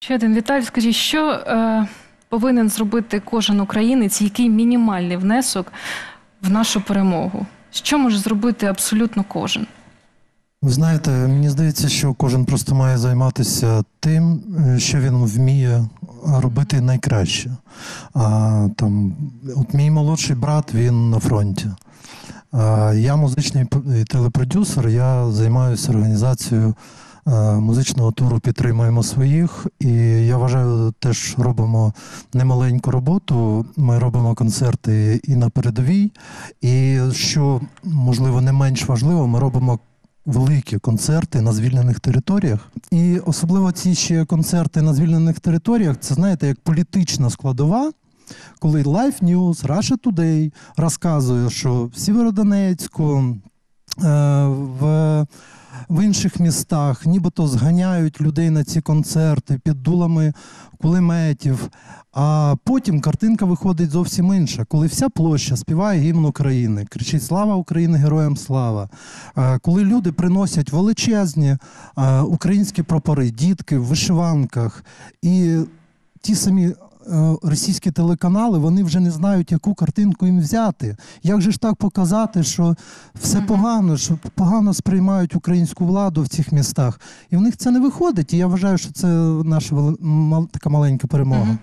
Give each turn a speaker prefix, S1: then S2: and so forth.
S1: Ще один Віталій, скажіть, що е, повинен зробити кожен українець, який мінімальний внесок в нашу перемогу? Що може зробити абсолютно кожен?
S2: Ви знаєте, мені здається, що кожен просто має займатися тим, що він вміє робити найкраще. А, там, от мій молодший брат, він на фронті. А, я музичний телепродюсер, я займаюся організацією музичного туру Підтримуємо своїх. І я вважаю, теж робимо немаленьку роботу. Ми робимо концерти і на передовій. І що можливо не менш важливо, ми робимо великі концерти на звільнених територіях. І особливо ці ще концерти на звільнених територіях, це знаєте, як політична складова. Коли Life News, Russia Today розказує, що в Сєвєродонецьку, е, в, інших містах нібито зганяють людей на ці концерти під дулами кулеметів. А потім картинка виходить зовсім інша, коли вся площа співає гімн України, кричить Слава Україні, героям слава! Коли люди приносять величезні українські прапори, дітки в вишиванках, і ті самі. Е, Російські телеканали вони вже не знають, яку картинку їм взяти. Як же ж так показати, що все погано, що погано сприймають українську владу в цих містах, і в них це не виходить. І я вважаю, що це наша така маленька перемога.